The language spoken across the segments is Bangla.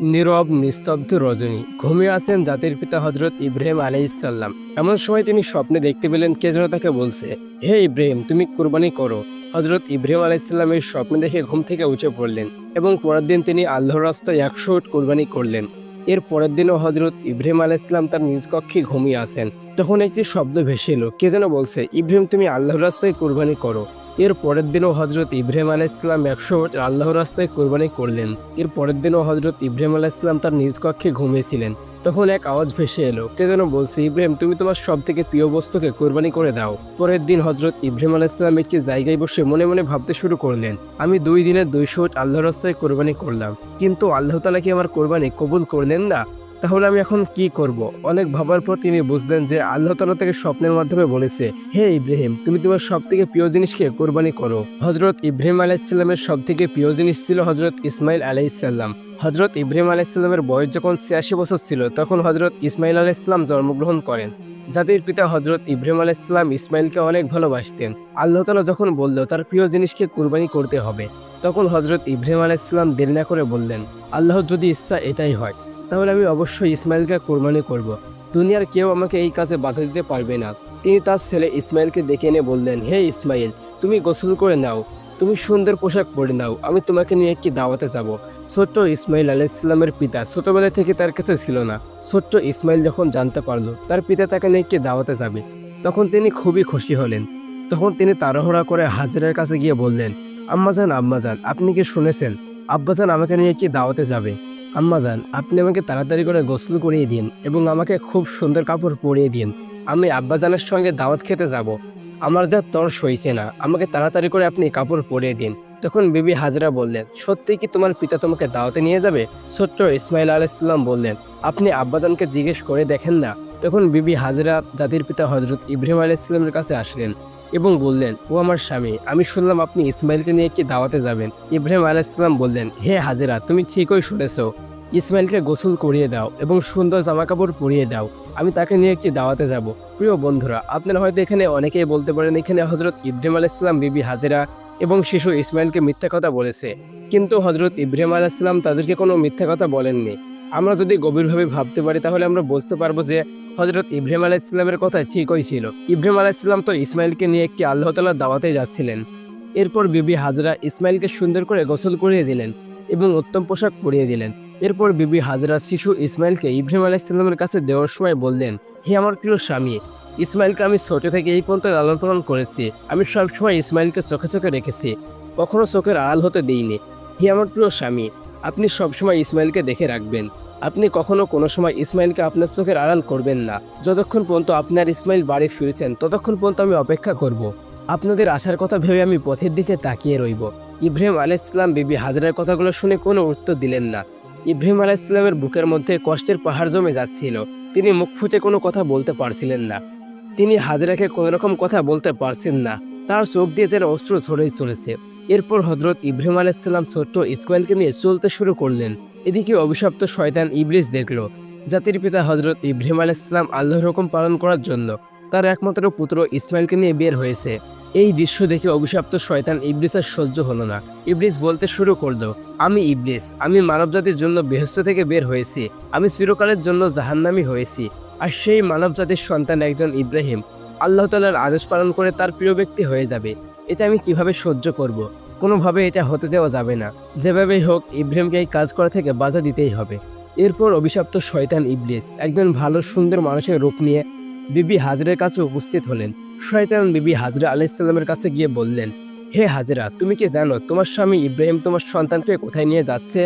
নীরব, নিস্তব্ধ রজনী। ঘুমিয়ে আছেন জাতির পিতা হজরত ইব্রাহিম আলাইসাল্লাম এমন সময় তিনি স্বপ্নে দেখতে পেলেন কে যেন তাকে বলছে, হে ইব্রাহিম, তুমি কুরবানি করো। হজরত ইব্রাহিম আলাইসাল্লাম এই স্বপ্ন দেখে ঘুম থেকে উঠে পড়লেন এবং পরের দিন তিনি আল্লাহর রাস্তায় একশো কোরবানি করলেন। এর পরের দিনও হজরত ইব্রাহিম আলাইসাল্লাম তার নিজ কক্ষে ঘুমিয়ে আছেন। তখন একটি শব্দ ভেসে এলো, কে যেন বলছে, ইব্রাহিম, তুমি আল্লাহর রাস্তায় কোরবানি করো। এর পরের দিনও হজরত ইব্রাহিম আলাইসাল্লাম একশো উট আল্লাহর রাস্তায় কোরবানি করলেন। এর পরের দিনও হজরত ইব্রাহিম আলাইসাল্লাম তার নিজ কক্ষে ঘুমিয়েছিলেন। তখন এক আওয়াজ ভেসে এলো। কে যেন বলছে, ইব্রাহিম, তুমি তোমার সব থেকে প্রিয় বস্তুকে কোরবানি করে দাও। পরের দিন হজরত ইব্রাহিম আলাইসাল্লাম একটি জায়গায় বসে মনে মনে ভাবতে শুরু করলেন, আমি দুই দিনের দুইশো উট আল্লাহর রাস্তায় কোরবানি করলাম। কিন্তু আল্লাহ তালা কি আমার কোরবানি কবুল করলেন না? তাহলে আমি এখন কি করব? অনেক ভাবার পর তিনি বুঝলেন যে আল্লাহ তালা থেকে স্বপ্নের মাধ্যমে বলেছে, হে ইব্রাহিম, তুমি তোমার সব থেকে প্রিয় জিনিসকে কোরবানি করো। হজরত ইব্রাহিম আলাইসাল্লামের সব থেকে প্রিয় জিনিস ছিল হজরত ইসমাইল আলাইসাল্লাম হজরত ইব্রাহিম আলাইসাল্লামের বয়স যখন ছিয়াশি বছর ছিল, তখন হজরত ইসমাইল আলাইসাল্লাম জন্মগ্রহণ করেন। জাতির পিতা হজরত ইব্রাহিম আলাইসাল্লাম ইসমাইলকে অনেক ভালোবাসতেন। আল্লাহ তালা যখন বলল, তার প্রিয় জিনিসকে কুরবানি করতে হবে, তখন হজরত ইব্রাহিম আলাইসাল্লাম দেরি না করে বললেন, আল্লাহর যদি ইচ্ছা এটাই হয়। তাহলে আমি অবশ্যই ইসমাইলকে কোরবানি করব। দুনিয়ার কেউ আমাকে এই কাজে বাধা দিতে পারবে না। তিনি তার ছেলে ইসমাইলকে ডেকে এনে বললেন, হে ইসমাইল, তুমি গোসল করে নাও। তুমি সুন্দর পোশাক পরে নাও। আমি তোমাকে নিয়ে একটি দাওয়াতে যাব। ছোট্ট ইসমাইল আলাইসাল্লামের পিতা ছোটবেলা থেকে তার কাছে ছিল না। ছোট্ট ইসমাইল যখন জানতে পারল, তার পিতা তাকে নিয়ে একটি দাওয়াতে যাবে। তখন তিনি খুবই খুশি হলেন। তখন তিনি তাড়াহুড়া করে হাজারের কাছে গিয়ে বললেন, আম্মাজান আম্মাজান, আপনি কি শুনেছেন? আব্বাজান আমাকে নিয়ে একটি দাওয়াতে যাবে। আম্মাজান আপনি আমাকে তাড়াতাড়ি করে গোসল করিয়ে দিন এবং আমাকে খুব সুন্দর কাপড় পরিয়ে দিন। আমি আব্বাজানের সঙ্গে দাওয়াত খেতে যাব। আমার যা তর সইছে না, আমাকে তাড়াতাড়ি করে আপনি কাপড় পরিয়ে দিন। তখন বিবি হাজরা বললেন, সত্যি কি তোমার পিতা তোমাকে দাওয়াতে নিয়ে যাবে? ছোট্ট ইসমাইল আলাইসাল্লাম বললেন, আপনি আব্বাজানকে জিজ্ঞেস করে দেখেন না। তখন বিবি হাজরা জাতির পিতা হজরত ইব্রাহিম আলাইসাল্লামের কাছে আসলেন এবং বললেন, ও আমার স্বামী, আমি শুনলাম আপনি ইসমাইলকে নিয়ে একটি দাওয়াতে যাবেন? ইব্রাহিম আলাইসাল্লাম বললেন, হে হাজেরা, তুমি ঠিকই শুনেছ। ইসমাইলকে গোসল করিয়ে দাও এবং সুন্দর জামাকাপড় পরিয়ে দাও। আমি তাকে নিয়ে একটি দাওয়াতে যাব। প্রিয় বন্ধুরা, আপনারা হয়তো এখানে অনেকেই বলতে পারেন, এখানে হজরত ইব্রাহিম আলাইসাল্লাম বিবি হাজেরা এবং শিশু ইসমাইলকে মিথ্যা কথা বলেছে। কিন্তু হজরত ইব্রাহিম আলাইসাল্লাম তাদেরকে কোনো মিথ্যা কথা বলেননি। আমরা যদি গভীরভাবে ভাবতে পারি, তাহলে আমরা বুঝতে পারব যে হজরত ইব্রাহিম আলাইসাল্লামের কথা ঠিকই ছিল। ইব্রাহিম আলাইসাল্লাম তো ইসমাইলকে নিয়ে একটি আল্লাহ তালার দাওয়াতে যাচ্ছিলেন। এরপর বিবি হাজরা ইসমাইলকে সুন্দর করে গোসল করিয়ে দিলেন এবং উত্তম পোশাক পরিয়ে দিলেন। এরপর বিবি হাজরা শিশু ইসমাইলকে ইব্রাহিম আলাইসাল্লামের কাছে দেওয়ার সময় বললেন, হে আমার প্রিয় স্বামী, ইসমাইলকে আমি ছোট থেকে এই পর্যন্ত লালন পালন করেছি। আমি সবসময় ইসমাইলকে চোখে চোখে রেখেছি। কখনো চোখের আড়াল হতে দিইনি। হে আমার প্রিয় স্বামী, আপনি সবসময় ইসমাইলকে দেখে রাখবেন। আপনি কখনো কোনো সময় ইসমাইলকে আপনার চোখের আড়াল করবেন না। যতক্ষণ পর্যন্ত আপনার ইসমাইল বাড়ি ফিরেছেন, ততক্ষণ পর্যন্ত আমি অপেক্ষা করব। আপনাদের আসার কথা ভেবে আমি পথের দিকে তাকিয়ে রইব। ইব্রাহিম আলাইসাল্লাম বিবি হাজরার কথাগুলো শুনে কোনো উত্তর দিলেন না। ইব্রাহিম আলাইসাল্লামের বুকের মধ্যে কষ্টের পাহাড় জমে যাচ্ছিল। তিনি মুখ ফুটে কোনো কথা বলতে পারছিলেন না। তিনি হাজরাকে কোনো রকম কথা বলতে পারছেন না। তার চোখ দিয়ে যেন অস্ত্র ছড়েই চলেছে। এরপর হজরত ইব্রাহিম আলাইসাল্লাম ছোট্ট ইসমাইলকে নিয়ে চলতে শুরু করলেন। এদিকে অভিশপ্ত শয়তান ইবলিস দেখল, জাতির পিতা হজরত ইব্রাহিম আলাইসাল্লাম আল্লাহর রকম পালন করার জন্য তার একমাত্র পুত্র ইসমাইলকে নিয়ে বের হয়েছে। এই দৃশ্য দেখে অভিশপ্ত শয়তান ইবলিস আর সহ্য হলো না। ইবলিস বলতে শুরু করল, আমি ইবলিস, আমি মানবজাতির জন্য বেহস্ত থেকে বের হয়েছি, আমি চিরকালের জন্য জাহান্নামি হয়েছি। আর সেই মানবজাতির সন্তান একজন ইব্রাহিম। আল্লাহ তালার আদেশ পালন করে তার প্রিয় ব্যক্তি হয়ে যাবে। এটা আমি কীভাবে সহ্য করব। কোনোভাবে এটা হতে দেওয়া যাবে না। যেভাবেই হোক, ইব্রাহিমকে এই কাজ করা থেকে বাধা দিতেই হবে। এরপর অভিশপ্ত শয়তান ইবলিস একজন ভালো, সুন্দর মানুষের রূপ নিয়ে বিবি হাজরের কাছে উপস্থিত হলেন। শয়তান বিবি হাজরা আলাইসাল্লামের কাছে গিয়ে বললেন, হে হাজরা, তুমি কি জানো তোমার স্বামী ইব্রাহিম তোমার সন্তানকে কোথায় নিয়ে যাচ্ছে?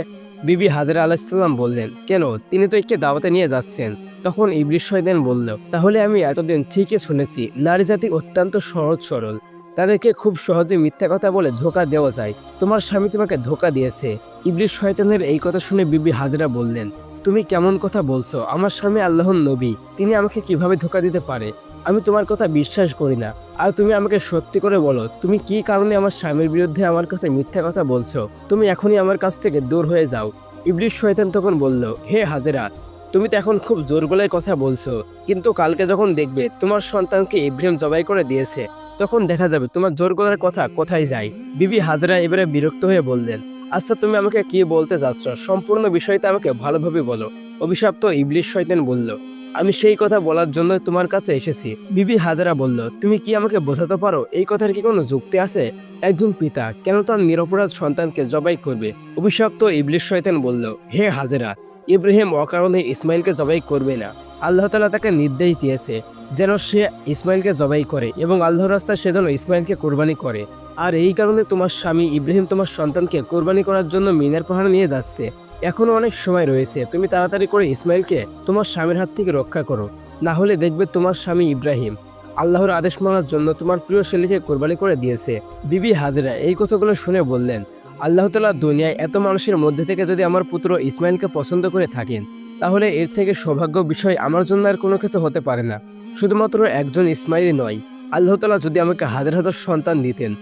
বিবি হাজরা আলাইসাল্লাম বললেন, কেন? তিনি তো একটি দাওয়াতে নিয়ে যাচ্ছেন। তখন ইবলিশ শয়তান বলল, তাহলে আমি এতদিন ঠিকই শুনেছি, নারী জাতি অত্যন্ত সহজ সরল। তাদেরকে খুব সহজে মিথ্যা কথা বলে ধোকা দেওয়া যায়। তোমার স্বামী তোমাকে ধোকা দিয়েছে। ইবলিশ শয়তানের এই কথা শুনে বিবি হাজরা বললেন, তুমি কেমন কথা বলছো? আমার স্বামী আল্লাহর নবী। তিনি আমাকে কীভাবে ধোকা দিতে পারে? আমি তোমার কথা বিশ্বাস করি না। আর তুমি আমাকে সত্যি করে বলো, তুমি কি কারণে আমার স্বামীর বিরুদ্ধে আমার কাছে মিথ্যা কথা বলছো? তুমি এখনই আমার কাছ থেকে দূর হয়ে যাও। ইবলিশ শয়তান তখন বলল, হে হাজেরা, তুমি তো এখন খুব জোর গলায় কথা বলছো। কিন্তু কালকে যখন দেখবে তোমার সন্তানকে ইব্রাহিম জবাই করে দিয়েছে, তখন দেখা যাবে তোমার জোর গলার কথা কোথায় যায়। বিবি হাজরা এবারে বিরক্ত হয়ে বললেন আচ্ছা তুমি আমাকে কি বলতে যাচ্ছ? সম্পূর্ণ বিষয়টা আমাকে ভালোভাবে বলো। অভিশপ্ত ইবলিশ শয়তান বলল আমি সেই কথা বলার জন্য তোমার কাছে এসেছি। বিবি হাজারা বলল, তুমি কি আমাকে বোঝাতে পারো? এই কথার কি কোনো যুক্তি আছে? একজন পিতা, কেন তার নিরপরাধ সন্তানকে জবাই করবে? অভিশপ্ত ইবলিশ শয়তান বলল, হে হাজেরা, ইব্রাহিম অকারণে ইসমাইলকে জবাই করবে না। আল্লাহ তালা তাকে নির্দেশ দিয়েছে যেন সে ইসমাইলকে জবাই করে এবং আল্লাহ রাস্তায় সে যেন ইসমাইলকে কোরবানি করে। আর এই কারণে তোমার স্বামী ইব্রাহিম তোমার সন্তানকে কোরবানি করার জন্য মিনার পাহাড়ে নিয়ে যাচ্ছে। এখনও অনেক সময় রয়েছে, তুমি তাড়াতাড়ি করে ইসমাইলকে তোমার স্বামীর হাত থেকে রক্ষা করো। না হলে দেখবে তোমার স্বামী ইব্রাহিম। আল্লাহর আদেশ মানার জন্য তোমার প্রিয় ছেলেকে কোরবানি করে দিয়েছে। বিবি হাজরা, এই কথাগুলো শুনে বললেন, আল্লাহ তালা দুনিয়ায় এত মানুষের মধ্যে থেকে যদি আমার পুত্র ইসমাইলকে পছন্দ করে থাকেন, তাহলে এর থেকে সৌভাগ্য বিষয় আমার জন্য আর কোনো কিছু হতে পারে না। শুধুমাত্র একজন ইসমাইলই নয়, আল্লাহ তালা যদি আমাকে হাজার হাজার সন্তান দিতেন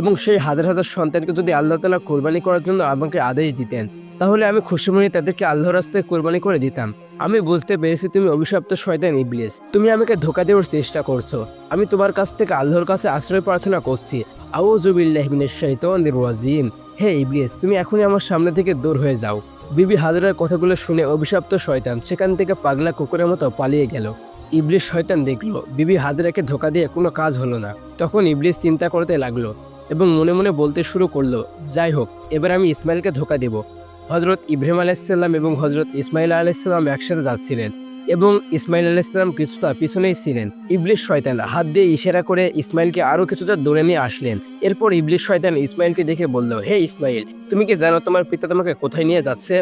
এবং সেই হাজার হাজার সন্তানকে যদি আল্লাহ তালা কোরবানি করার জন্য আমাকে আদেশ দিতেন তাহলে আমি খুশি মনে তাদেরকে আল্লাহ রাস্তায় কোরবানি করে দিতাম। আমি বুঝতে পেরেছি তুমি অভিশপ্ত শয়তান ইবলিস। তুমি আমাকে ধোকা দেওয়ার চেষ্টা করছ। আমি তোমার কাছ থেকে আল্লাহর কাছে আশ্রয় প্রার্থনা করছি। আউজুবিল্লাহমিনের শৈতানির রাজিম। হে ইবলিস, তুমি এখনই আমার সামনে থেকে দূর হয়ে যাও। বিবি হাজারের কথাগুলো শুনে অভিশপ্ত শয়তান সেখান থেকে পাগলা কুকুরের মতো পালিয়ে গেল। ইবলিস শয়তান দেখল, বিবি হাজরাকে ধোকা দিয়ে কোনো কাজ হলো না। তখন ইবলিস চিন্তা করতে লাগল এবং মনে মনে বলতে শুরু করল, যাই হোক, এবার আমি ইসমাইলকে ধোকা দেব। হজরত ইব্রাহিম আলাইসাল্লাম এবং হজরত ইসমাইল আলাইসাল্লাম একসাথে যাচ্ছিলেন এবং ইসমাইল আলাইসাল্লাম কিছুটা পিছনেই ছিলেন। ইবলিশ শয়তান হাত দিয়ে ইশারা করে ইসমাইলকে আরও কিছুটা দৌড়ে নিয়ে আসলেন। এরপর ইবলিশ শয়তান ইসমাইলকে দেখে বলল, হে ইসমাইল তুমি কি জানো তোমার পিতা তোমাকে কোথায় নিয়ে যাচ্ছে?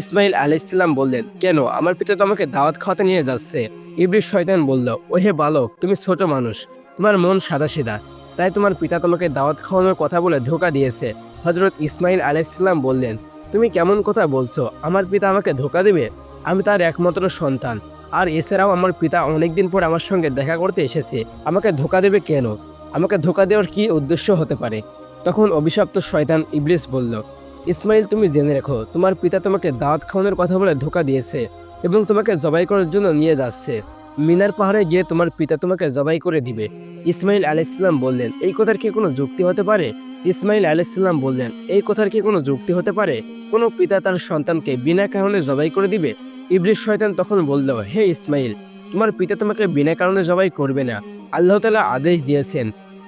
ইসমাইল আলাইসাল্লাম বললেন, কেন? আমার পিতা তোমাকে দাওয়াত খাওয়াতে নিয়ে যাচ্ছে। ইবলিশ শয়তান বলল ও হে বালক, তুমি ছোট মানুষ, তোমার মন সাদা সিধা তাই তোমার পিতা তোমাকে দাওয়াত খাওয়ানোর কথা বলে ধোকা দিয়েছে। হজরত ইসমাইল আলাইসাল্লাম বললেন তুমি কেমন কথা বলছো? আমার পিতা আমাকে ধোকা দেবে। আমি তার একমাত্র সন্তান। আর এছাড়াও আমার পিতা অনেকদিন পর আমার সঙ্গে দেখা করতে এসেছে। আমাকে ধোকা দেবে কেন? আমাকে ধোকা দেওয়ার কি উদ্দেশ্য হতে পারে? তখন অভিশপ্ত শয়তান ইবলিস বলল, ইসমাইল, তুমি জেনে রেখো, তোমার পিতা তোমাকে দাওয়াত খাওয়ানোর কথা বলে ধোকা দিয়েছে এবং তোমাকে জবাই করার জন্য নিয়ে যাচ্ছে। মিনার পাহাড়ে গিয়ে তোমার পিতা তোমাকে জবাই করে দিবে। ইসমাইল আলাইসাল্লাম বললেন, এই কথার কি কোনো যুক্তি হতে পারে? ইসমাইল আলাইসাল্লাম বললেন, এই কথার কি কোনো যুক্তি হতে পারে? কোনো পিতা তার সন্তানকে বিনা কারণে জবাই করে দিবে? ইবলিশ শয়তান তখন বলল, হে ইসমাইল, তোমার পিতা তোমাকে বিনা কারণে জবাই করবে না। আল্লাহ তালা আদেশ দিয়েছেন,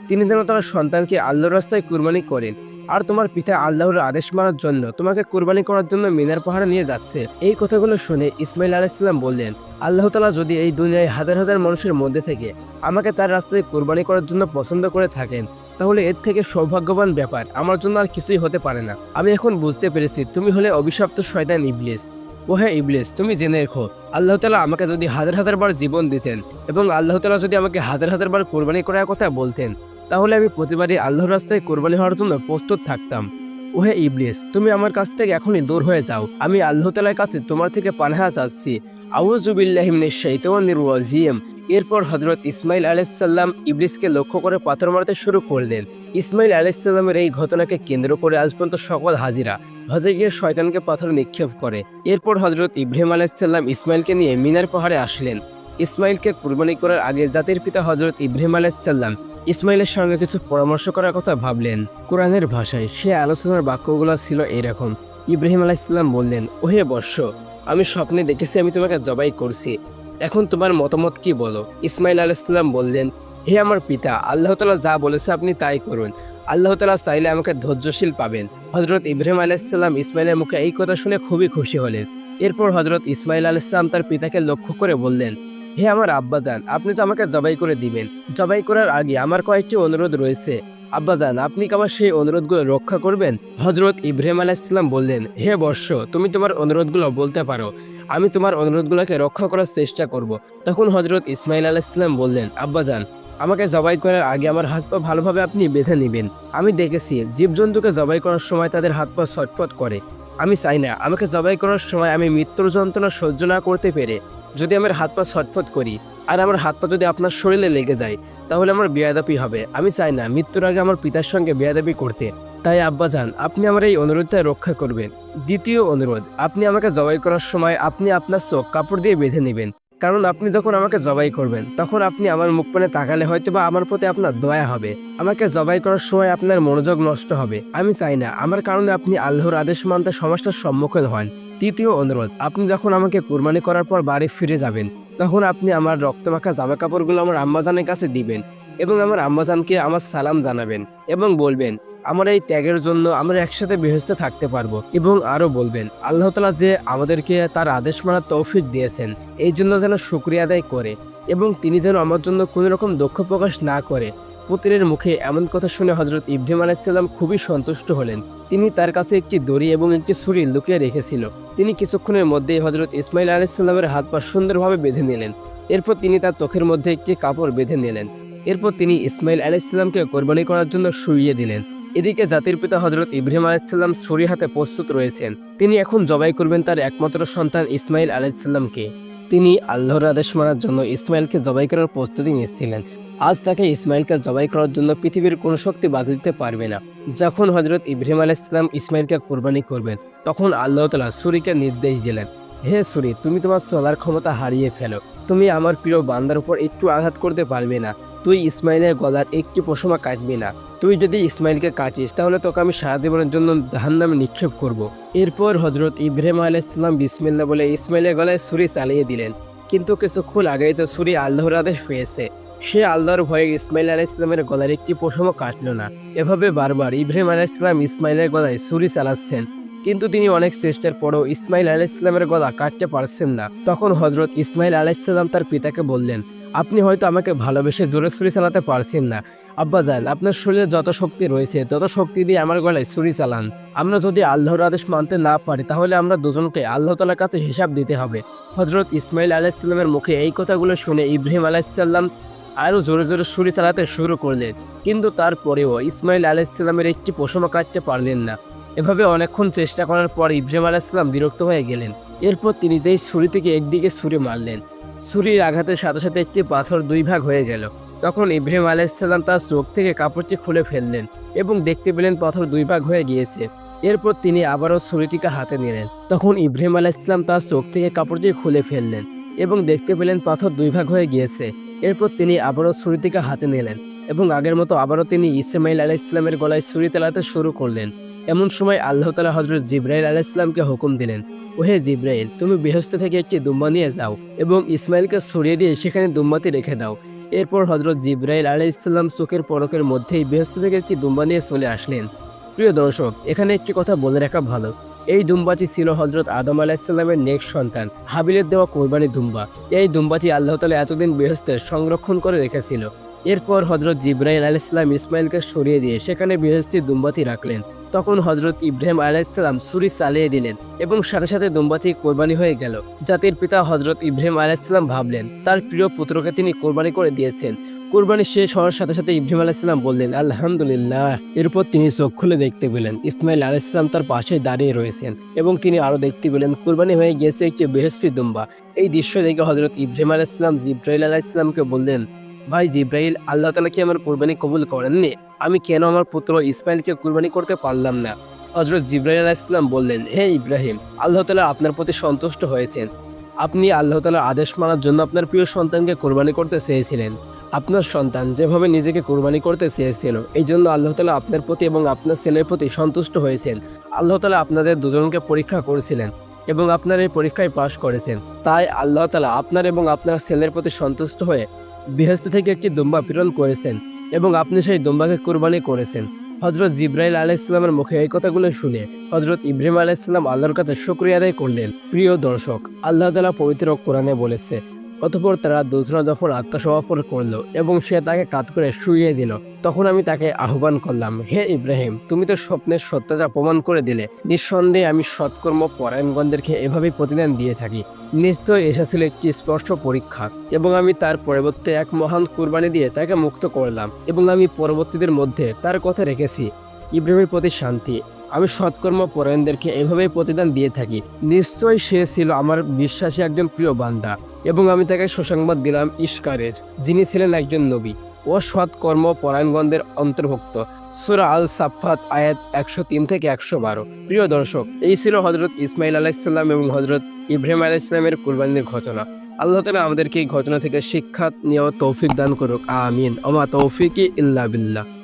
তিনি যেন তার সন্তানকে আল্লাহর রাস্তায় কুরবানি করেন। আর তোমার পিতা আল্লাহর আদেশ মানার জন্য তোমাকে কোরবানি করার জন্য মিনার পাহাড়ে নিয়ে যাচ্ছে। এই কথাগুলো শুনে ইসমাইল আলাইসাল্লাম বললেন, আল্লাহ তালা যদি এই দুনিয়ায় হাজার হাজার মানুষের মধ্যে থেকে আমাকে তার রাস্তায় কুরবানি করার জন্য পছন্দ করে থাকেন, তাহলে এর থেকে সৌভাগ্যবান ব্যাপার। আমার জন্য আর কিছুই হতে পারে না। আমি এখন বুঝতে পেরেছি, তুমি হলে অভিশপ্ত শয়তান ইবলিস। ও হ্যাঁ ইবলিস, তুমি জেনে রেখো, আল্লাহ তালা আমাকে যদি হাজার হাজার বার জীবন দিতেন এবং আল্লাহ তালা যদি আমাকে হাজার হাজার বার কোরবানি করার কথা বলতেন তাহলে আমি প্রতিবারই আল্লাহর রাস্তায় কোরবানি হওয়ার জন্য প্রস্তুত থাকতাম। ওহে ইবলিস, তুমি আমার কাছ থেকে এখনই দূর হয়ে যাও। আমি আল্লাহ তালার কাছে তোমার থেকে পানাহা চাচ্ছি। ওয়াজিম এরপর হজরত ইসমাইল আলাইসাল্লাম ইবলিসকে লক্ষ্য করে পাথর মারতে শুরু করলেন। ইসমাইল আলাইসাল্লামের এই ঘটনাকে কেন্দ্র করে আজ পর্যন্ত সকল হাজিরা হজে গিয়ে শয়তানকে পাথর নিক্ষেপ করে। এরপর হজরত ইব্রাহিম আলাইসাল্লাম ইসমাইলকে নিয়ে মিনার পাহাড়ে আসলেন। ইসমাইলকে কুরবানি করার আগে জাতির পিতা হজরত ইব্রাহিম আলাইসাল্লাম ইসমাইলের সঙ্গে কিছু পরামর্শ করার কথা ভাবলেন। কোরআনের ভাষায় সে আলোচনার বাক্যগুলো ছিল এরকম ইব্রাহিম আলাইসাল্লাম বললেন, ওহে বর্ষ, আমি স্বপ্নে দেখেছি, আমি তোমাকে জবাই করছি। এখন তোমার মতামত কি বলো? ইসমাইল আলাইসাল্লাম বললেন, হে আমার পিতা, আল্লাহ তালা যা বলেছে আপনি তাই করুন। আল্লাহ তালা চাইলে আমাকে ধৈর্যশীল পাবেন। হজরত ইব্রাহিম আলাইসাল্লাম ইসমাইলের মুখে এই কথা শুনে খুবই খুশি হলেন। এরপর হজরত ইসমাইল আলাইসাল্লাম তার পিতাকে লক্ষ্য করে বললেন হে আমার আব্বাজান, আপনি তো আমাকে জবাই করে দিবেন। জবাই করার আগে আমার কয়েকটি অনুরোধ রয়েছে। আব্বাজান, আপনি কি আমার সেই অনুরোধগুলো রক্ষা করবেন? হজরত ইব্রাহিম আলাইসাল্লাম বললেন, হে বর্ষ, তুমি তোমার অনুরোধগুলো বলতে পারো। আমি তোমার অনুরোধগুলোকে রক্ষা করার চেষ্টা করব। তখন হজরত ইসমাইল আলাইসাল্লাম বললেন, আব্বাজান, আমাকে জবাই করার আগে আমার হাত পা ভালোভাবে আপনি বেঁধে নেবেন। আমি দেখেছি, জীবজন্তুকে জবাই করার সময় তাদের হাত পা ছটফট করে। আমি চাই না, আমাকে জবাই করার সময় আমি মৃত্যুর যন্ত্রণা সহ্য না করতে পেরে। যদি আমার হাত পা ছটফট করি আর আমার হাত পা যদি আপনার শরীরে লেগে যায়, তাহলে আমার বেয়াদাপি হবে। আমি চাই না মৃত্যুর আগে আমার পিতার সঙ্গে বেয়াদাপি করতে। তাই আব্বাজান, আপনি আমার এই অনুরোধটা রক্ষা করবেন। দ্বিতীয় অনুরোধ, আপনি আমাকে জবাই করার সময় আপনি আপনার চোখ কাপড় দিয়ে বেঁধে নেবেন। কারণ আপনি যখন আমাকে জবাই করবেন, তখন আপনি আমার মুখ পানে তাকালে হয়তো বা আমার প্রতি আপনার দয়া হবে। আমাকে জবাই করার সময় আপনার মনোযোগ নষ্ট হবে। আমি চাই না, আমার কারণে আপনি আল্লাহর আদেশ মানতে সমস্যার সম্মুখীন হন। তৃতীয় অনুরোধ, আপনি যখন আমাকে কুরবানি করার পর বাড়ি ফিরে যাবেন, তখন আপনি আমার রক্তমাখা জামা কাপড়গুলো আমার আম্মাজানের কাছে দিবেন এবং আমার আম্মাজানকে আমার সালাম জানাবেন এবং বলবেন, আমার এই ত্যাগের জন্য আমরা একসাথে বেহেস্তে থাকতে পারব। এবং আরও বলবেন, আল্লাহ তালা যে আমাদেরকে তার আদেশ মানার তৌফিক দিয়েছেন, এই জন্য যেন শুক্রিয়া আদায় করে এবং তিনি যেন আমার জন্য কোনো রকম দুঃখ প্রকাশ না করে। পুতিরের মুখে এমন কথা শুনে হজরত ইব্রাহিম আলাইসাল্লাম খুবই সন্তুষ্ট হলেন। তিনি তার কাছে একটি দড়ি এবং একটি ছুরি লুকিয়ে রেখেছিল। তিনি কিছুক্ষণের মধ্যেই হজরত ইসমাইল আলাইসাল্লামের হাত পা সুন্দরভাবে বেঁধে নিলেন। এরপর তিনি তার চোখের মধ্যে একটি কাপড় বেঁধে নিলেন। এরপর তিনি ইসমাইল আলাইসাল্লামকে কোরবানি করার জন্য শুইয়ে দিলেন। এদিকে জাতির পিতা হজরত ইব্রাহিম আলাইসাল্লাম ছুরি হাতে প্রস্তুত রয়েছেন। তিনি এখন জবাই করবেন তার একমাত্র সন্তান ইসমাইল আলাইসাল্লামকে তিনি আল্লাহর আদেশ মানার জন্য ইসমাইলকে জবাই করার প্রস্তুতি নিচ্ছিলেন। আজ তাকে ইসমাইলকে জবাই করার জন্য পৃথিবীর কোনো শক্তি বাধা দিতে পারবে না। যখন হজরত ইব্রাহিম আলাইসাল্লাম ইসমাইলকে কোরবানি করবেন, তখন আল্লাহ তালা সুরিকে নির্দেশ দিলেন, হে সুরি, তুমি তোমার চলার ক্ষমতা হারিয়ে ফেলো। তুমি আমার প্রিয় বান্দার উপর একটু আঘাত করতে পারবে না। তুই ইসমাইলের গলার একটি পশমা কাটবি না। তুই যদি ইসমাইলকে কাটিস, তাহলে তোকে আমি সারা জীবনের জন্য জাহান্নামে নিক্ষেপ করব। এরপর হজরত ইব্রাহিম আলাইসাল্লাম বিসমিল্লা বলে ইসমাইলের গলায় ছুরি চালিয়ে দিলেন। কিন্তু কিছুক্ষণ আগেই তো ছুরি আল্লাহর আদেশ পেয়েছে। সে আল্লাহর ভয়ে ইসমাইল আলাইসলামের গলার একটি পশমও কাটল না। এভাবে বারবার ইব্রাহিম আলাইসলাম ইসমাইলের গলায় ছুরি চালাচ্ছেন। কিন্তু তিনি অনেক চেষ্টার পরেও ইসমাইল আলাইসলামের গলা কাটতে পারছেন না। তখন হজরত ইসমাইল আলাইসাল্লাম তার পিতাকে বললেন, আপনি হয়তো আমাকে ভালোবেসে জোরে ছুরি চালাতে পারছেন না। আব্বা যান আপনার শরীরে যত শক্তি রয়েছে, তত শক্তি দিয়ে আমার গলায় ছুরি চালান। আমরা যদি আল্লাহর আদেশ মানতে না পারি, তাহলে আমরা দুজনকে আল্লাহ তালার কাছে হিসাব দিতে হবে। হজরত ইসমাইল আলাইসাল্লামের মুখে এই কথাগুলো শুনে ইব্রাহিম আলাইসাল্লাম আরও জোরে জোরে ছুরি চালাতে শুরু করলেন। কিন্তু তারপরেও ইসমাইল আলাইসাল্লামের একটি পশমা কাটতে পারলেন না। এভাবে অনেকক্ষণ চেষ্টা করার পর ইব্রাহিম আলাইসাল্লাম বিরক্ত হয়ে গেলেন। এরপর তিনি যেই ছুরি থেকে একদিকে ছুরি মারলেন ছুরির আঘাতের সাথে সাথে একটি পাথর দুই ভাগ হয়ে গেল। তখন ইব্রাহিম আলাইসাল্লাম তার চোখ থেকে কাপড়টি খুলে ফেললেন এবং দেখতে পেলেন পাথর দুই ভাগ হয়ে গিয়েছে। এরপর তিনি আবারও ছুরিটিকে হাতে নিলেন। তখন ইব্রাহিম আলাইসাল্লাম তার চোখ থেকে কাপড়টি খুলে ফেললেন এবং দেখতে পেলেন পাথর দুই ভাগ হয়ে গিয়েছে। এরপর তিনি আবারও ছুরিটিকে হাতে নিলেন এবং আগের মতো আবারও তিনি ইসমাইল আলাইসলামের গলায় ছুরি তেলাতে শুরু করলেন। এমন সময় আল্লাহ তালা হজরত জিব্রাইল আলাইসলামকে হুকুম দিলেন, ওহে জিব্রাইল, তুমি বেহস্ত থেকে একটি দুম্বা নিয়ে যাও এবং ইসমাইলকে ছড়িয়ে দিয়ে সেখানে দুম্বাতি রেখে দাও। এরপর হজরত জিব্রাইল আলাইসাল্লাম চোখের পরকের মধ্যেই বেহস্ত থেকে একটি দুম্বা নিয়ে চলে আসলেন। প্রিয় দর্শক, এখানে একটি কথা বলে রাখা ভালো। এই দুম্বাটি ছিল হজরত আদম আলাহিসাল্লামের নেক্সট সন্তান, হাবিলের দেওয়া কোরবানি দুম্বা এই দুম্বাটি আল্লাহ তালা এতদিন বৃহস্পতি সংরক্ষণ করে রেখেছিল। এরপর হজরত জিব্রাহিম আলাইসাল্লাম ইসমাইলকে সরিয়ে দিয়ে সেখানে বৃহস্পতি দুম্বাতি রাখলেন। তখন হজরত ইব্রাহিম আলাইসাল্লাম ছুরি চালিয়ে দিলেন এবং সাথে সাথে দুম্বাতি কোরবানি হয়ে গেল। জাতির পিতা হজরত ইব্রাহিম আলাইসাল্লাম ভাবলেন, তার প্রিয় পুত্রকে তিনি কোরবানি করে দিয়েছেন। কোরবানি শেষ হওয়ার সাথে সাথে ইব্রাহিম আলাইসাল্লাম বললেন, আলহামদুলিল্লাহ। এরপর তিনি চোখ খুলে দেখতে পেলেন ইসমাইল আলাইসাল্লাম তার পাশে দাঁড়িয়ে রয়েছেন এবং তিনি আরও দেখতে পেলেন, কোরবানি হয়ে গিয়েছে একটি বেহস্তি দুম্বা। এই দৃশ্য দেখে হজরত ইব্রাহিম আলাইসাল্লাম জিব্রাইল আলাইসাল্লামকে বললেন ভাই জিব্রাইল, আল্লাহ তালা কি আমার কোরবানি কবুল করেননি? আমি কেন আমার পুত্র ইসমাইলকে কোরবানি করতে পারলাম না? হজরত জিব্রাইল আলাইসাল্লাম বললেন, হে ইব্রাহিম, আল্লাহ তালা আপনার প্রতি সন্তুষ্ট হয়েছেন। আপনি আল্লাহ তালার আদেশ মানার জন্য আপনার প্রিয় সন্তানকে কোরবানি করতে চেয়েছিলেন। আপনার সন্তান যেভাবে নিজেকে কোরবানি করতে চেয়েছিল এই জন্য আল্লাহ তালা আপনার প্রতি এবং আপনার ছেলের প্রতি সন্তুষ্ট হয়েছেন। আল্লাহ তালা আপনাদের দুজনকে পরীক্ষা করেছিলেন এবং আপনার এই পরীক্ষায় পাশ করেছেন। তাই আল্লাহ তালা আপনার এবং আপনার ছেলের প্রতি সন্তুষ্ট হয়ে বৃহস্ত থেকে একটি দুম্বা প্রেরণ করেছেন এবং আপনি সেই দুম্বাকে কোরবানি করেছেন। হজরত জিব্রাইল আলাইসলামের মুখে এই কথাগুলো শুনে হজরত ইব্রাহিম আলাইসলাম আল্লাহর কাছে শুক্রিয়া আদায় করলেন। প্রিয় দর্শক, আল্লাহ তালা পবিত্র কোরআনে বলেছে, অতপর তারা দুজনা যখন আত্মসমর্পণ করল এবং সে তাকে কাত করে শুইয়ে দিল, তখন আমি তাকে আহ্বান করলাম, হে ইব্রাহিম, তুমি তো স্বপ্নের সত্যতা প্রমাণ করে দিলে। নিঃসন্দেহে আমি সৎকর্ম পরায়ণগণদেরকে এভাবেই প্রতিদান দিয়ে থাকি। নিশ্চয় এসেছিল একটি স্পষ্ট পরীক্ষা, এবং আমি তার পরবর্তী এক মহান কুরবানি দিয়ে তাকে মুক্ত করলাম, এবং আমি পরবর্তীদের মধ্যে তার কথা রেখেছি। ইব্রাহিমের প্রতি শান্তি। আমি সৎকর্ম পরায়ণদেরকে এভাবেই প্রতিদান দিয়ে থাকি। নিশ্চয় সে ছিল আমার বিশ্বাসী একজন প্রিয় বান্দা, এবং আমি তাকে সুসংবাদ দিলাম ইস্কারের যিনি ছিলেন একজন নবী ও সৎকর্ম পরায়ণগণদের অন্তর্ভুক্ত। সুরা আল সাফাত আয়াত একশো তিন থেকে একশো বারো। প্রিয় দর্শক, এই ছিল হজরত ইসমাইল আলাইসাল্লাম এবং হজরত ইব্রাহিম আলাহ ইসলামের কুরবানির ঘটনা। আল্লাহ তালা আমাদেরকে এই ঘটনা থেকে শিক্ষা নেওয়া তৌফিক দান করুক, আমিন। ওমা তৌফিক ইল্লা বিল্লাহ।